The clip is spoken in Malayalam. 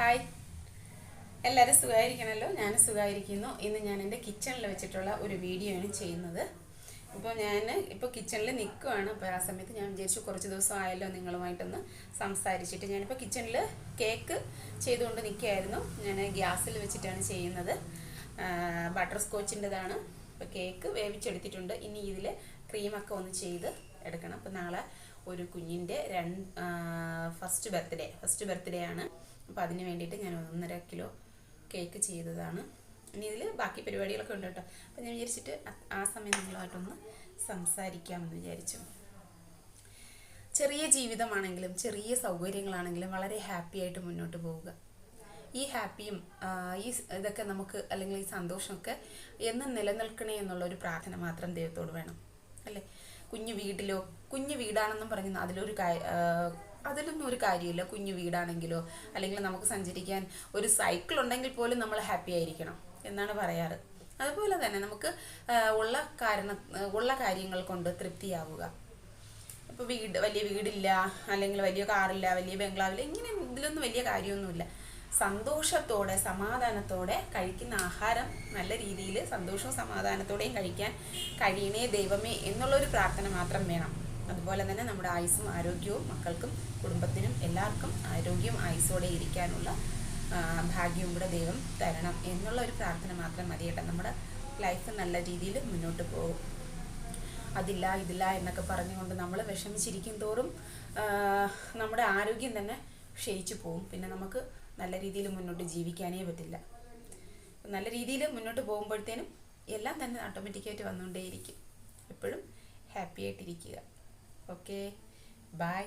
ഹായ് എല്ലാവരും സുഖമായിരിക്കണമല്ലോ ഞാൻ സുഖമായിരിക്കുന്നു ഇന്ന് ഞാൻ എന്റെ കിച്ചണിൽ വെച്ചിട്ടുള്ള ഒരു വീഡിയോ ആണ് ചെയ്യുന്നത്. ഇപ്പോൾ ഞാൻ ഇപ്പോൾ കിച്ചണിൽ നിൽക്കുകയാണ് അപ്പോൾ ആ സമയത്ത് ഞാൻ വിചാരിച്ചു കുറച്ച് ദിവസം ആയല്ലോ നിങ്ങളുമായിട്ടൊന്ന് സംസാരിച്ചിട്ട്. ഞാനിപ്പോൾ കിച്ചണിൽ കേക്ക് ചെയ്തുകൊണ്ട് നിൽക്കുകയായിരുന്നു. ഞാൻ ഗ്യാസിൽ വെച്ചിട്ടാണ് ചെയ്യുന്നത്. ബട്ടർ സ്കോച്ചിന്റെതാണ് ഇപ്പോൾ കേക്ക് വേവിച്ചെടുത്തിട്ടുണ്ട്. ഇനി ഇതിൽ ക്രീമൊക്കെ ഒന്ന് ചെയ്ത് എടുക്കണം. അപ്പോൾ നാളെ ഒരു കുഞ്ഞിന്റെ രണ്ട് ഫസ്റ്റ് ബർത്ത്ഡേ ഫസ്റ്റ് ബർത്ത്ഡേ ആണ്. അപ്പോൾ അതിന് വേണ്ടിയിട്ട് ഞാൻ ഒന്നര കിലോ കേക്ക് ചെയ്തതാണ്. ഇനി ഇതിൽ ബാക്കി പരിപാടികളൊക്കെ ഉണ്ട് കേട്ടോ. അപ്പോൾ ഞാൻ വിചാരിച്ചിട്ട് ആ- സമയം നിങ്ങളുമായിട്ടൊന്ന് സംസാരിക്കാമെന്ന് വിചാരിച്ചു. ചെറിയ ജീവിതമാണെങ്കിലും ചെറിയ സൗകര്യങ്ങളാണെങ്കിലും വളരെ ഹാപ്പി ആയിട്ട് മുന്നോട്ട് പോവുക. ഈ ഹാപ്പിയും ഈ ഇതൊക്കെ നമുക്ക് അല്ലെങ്കിൽ ഈ സന്തോഷമൊക്കെ എന്നും നിലനിൽക്കണേ എന്നുള്ള ഒരു പ്രാർത്ഥന മാത്രം ദൈവത്തോട് വേണം. അല്ലേ? കുഞ്ഞു വീട്ടിലോ കുഞ്ഞു വീടാണെന്നും പറഞ്ഞ് അതിലൊരു അതിലൊന്നും ഒരു കാര്യമില്ല. കുഞ്ഞു വീടാണെങ്കിലോ അല്ലെങ്കിൽ നമുക്ക് സഞ്ചരിക്കാൻ ഒരു സൈക്കിൾ ഉണ്ടെങ്കിൽ പോലും നമ്മൾ ഹാപ്പി ആയിരിക്കണം എന്നാണ് പറയാറ്. അതുപോലെ തന്നെ നമുക്ക് ഉള്ള കാരണ ഉള്ള കാര്യങ്ങൾ കൊണ്ട് തൃപ്തിയാവുക. ഇപ്പോൾ വീട് വലിയ വീടില്ല അല്ലെങ്കിൽ വലിയ കാറില്ല വലിയ ബംഗ്ലാവില്ല ഇങ്ങനെ ഇതിലൊന്നും വലിയ കാര്യമൊന്നുമില്ല. സന്തോഷത്തോടെ സമാധാനത്തോടെ കഴിക്കുന്ന ആഹാരം നല്ല രീതിയിൽ സന്തോഷവും സമാധാനത്തോടെയും കഴിക്കാൻ കഴിയണേ ദൈവമേ എന്നുള്ളൊരു പ്രാർത്ഥന മാത്രം വേണം. അതുപോലെ തന്നെ നമ്മുടെ ആയുസ്സും ആരോഗ്യവും മക്കൾക്കും കുടുംബത്തിനും എല്ലാവർക്കും ആരോഗ്യവും ആയുസ്സോടെ ഇരിക്കാനുള്ള ഭാഗ്യം ഭാഗ്യവും കൂടെ ദൈവം തരണം എന്നുള്ള ഒരു പ്രാർത്ഥന മാത്രം മതി കേട്ടോ നമ്മുടെ ലൈഫ് നല്ല രീതിയിൽ മുന്നോട്ട് പോകും. അതില്ല ഇതില്ല എന്നൊക്കെ പറഞ്ഞുകൊണ്ട് നമ്മൾ വിഷമിച്ചിരിക്കും തോറും നമ്മുടെ ആരോഗ്യം തന്നെ ക്ഷയിച്ചു പോകും. പിന്നെ നമുക്ക് നല്ല രീതിയിൽ മുന്നോട്ട് ജീവിക്കാനേ പറ്റില്ല. നല്ല രീതിയിൽ മുന്നോട്ട് പോകുമ്പോഴത്തേനും എല്ലാം തന്നെ ഓട്ടോമാറ്റിക്കായിട്ട് വന്നുകൊണ്ടേയിരിക്കും. എപ്പോഴും ഹാപ്പി ആയിട്ടിരിക്കുക. okay bye.